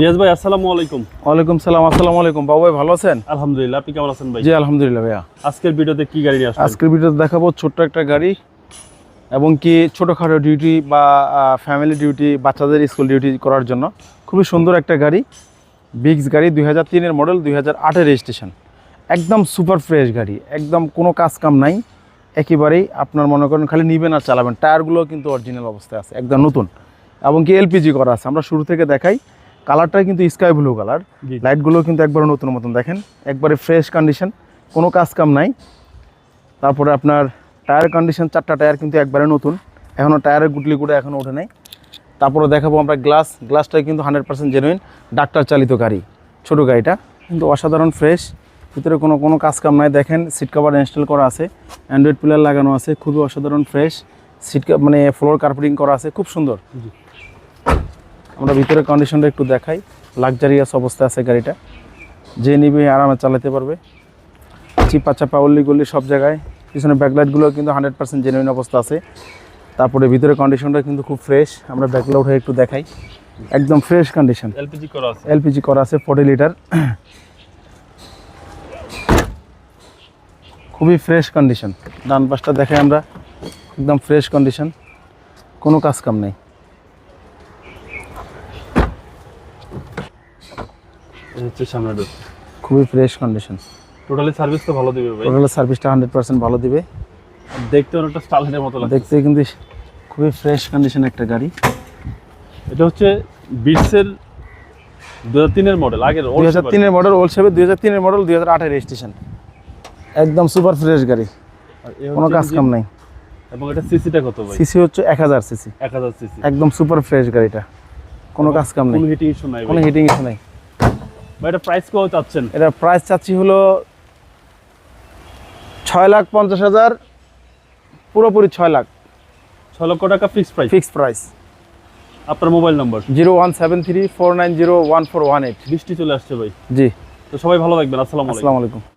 রিয়াজ ভাই আসসালামু আলাইকুম। ওয়ালাইকুম সালাম আসসালামু আলাইকুম। বাবু ভাই ভালো আছেন? আলহামদুলিল্লাহ আপনি কেমন আছেন ভাই? জি আলহামদুলিল্লাহ ভাইয়া। আজকের ভিডিওতে কি গাড়ি নিয়ে আজকের ভিডিওতে দেখাবো ছোট্ট একটা গাড়ি এবং কি ছোটোখাটো ডিউটি বা ফ্যামিলি ডিউটি বাচ্চাদের স্কুল ডিউটি করার জন্য। খুবই সুন্দর একটা গাড়ি বিগস গাড়ি দুই হাজার তিনের মডেল দুই হাজার আটের রেজিস্ট্রেশন একদম সুপার ফ্রেশ গাড়ি একদম কোনো কাজ কাম নাই। একেবারেই আপনার মনে করেন খালি নিবেন আর চালাবেন। টায়ারগুলো কিন্তু অরিজিনাল অবস্থায় আছে একদম নতুন। এবং কি এলপিজি করা আছে আমরা শুরু থেকে দেখাই। কালারটাই কিন্তু স্কাই ব্লু কালার। লাইটগুলো কিন্তু একবারে নতুন মতন দেখেন। একবারে ফ্রেশ কন্ডিশন কোনো কাজ কাম নাই। তারপরে আপনার টায়ার কন্ডিশন চারটা টায়ার কিন্তু একবারে নতুন। এখনও টায়ারের গুটলি গুঁড়ে এখনও ওঠে নাই। তারপরে দেখাবো আমরা গ্লাস গ্লাসটা কিন্তু হান্ড্রেড পার্সেন্ট জেনুইন ডাক্তার চালিত গাড়ি ছোটো গাড়িটা। কিন্তু অসাধারণ ফ্রেশ ভিতরে কোনো কোনো কাজ কাম নাই। দেখেন সিট কভার ইনস্টল করা আছে। অ্যান্ড্রয়েড প্লেয়ার লাগানো আছে। খুবই অসাধারণ ফ্রেশ সিট মানে ফ্লোর কার্পেটিং করা আছে। খুব সুন্দর। আমরা ভিতরে কন্ডিশনটা একটু দেখাই। লাক্সারিয়াস অবস্থায় আছে গাড়িটা। যে নিবে আরামে চালাতে পারবে। চিপা চাপা গল্লি সব জায়গায়। পিছনে ব্যাকলাইটগুলো কিন্তু হান্ড্রেড পার্সেন্ট জেনুইন অবস্থা আছে। তারপরে ভিতরে কন্ডিশনটা কিন্তু খুব ফ্রেশ আমরা ব্যাকলাইট হয়ে একটু দেখাই। একদম ফ্রেশ কন্ডিশন এলপিজি করা আছে। এলপিজি করা আছে ফর্টি লিটার খুবই ফ্রেশ কন্ডিশন ডান পাশটা দেখাই আমরা। একদম ফ্রেশ কন্ডিশন কোনো কাজ কাম নেই। হচ্ছে সামনের ডোর খুবই ফ্রেশ কন্ডিশন টোটালি সার্ভিস তো ভালো দিবে ভাই। টোটাল সার্ভিসটা হান্ড্রেড পার্সেন্ট ভালো দিবে। দেখতে অনেকটা স্টাইলের মতো লাগে দেখতে কিন্তু খুবই ফ্রেশ কন্ডিশন একটা গাড়ি। এটা হচ্ছে বিটসের দু হাজার তিনের মডেল আগের দুই হাজার তিনের মডেল ওল্ড সেভে দুই হাজার তিনের মডেল দুই হাজার আটের রেজিস্ট্রেশন একদম সুপার ফ্রেশ গাড়ি। কোনো কাজ কাম নাই। এবং এটা সিসিটা কত ভাই? সিসি হচ্ছে এক হাজার সিসি এক হাজার সিসি একদম সুপার ফ্রেশ গাড়িটা। কোনো কাজ কাম নেই। কোনো হিটিং ইস্যু নাই কোনো হিটিং ইস্যু নেই। এটা প্রাইস কত চাচ্ছেন? এটা প্রাইস চাচ্ছি হলো ছয় লাখ পঞ্চাশ হাজার পুরোপুরি ছয় লাখ। ছয় লক্ষ টাকা ফিক্স প্রাইস ফিক্সড প্রাইস আপনার mobile number zero one seven three four nine zero one four one eight. বৃষ্টি চলে আসছে ভাই। জি। তো সবাই ভালো থাকবেন। আসসালামু আলাইকুম।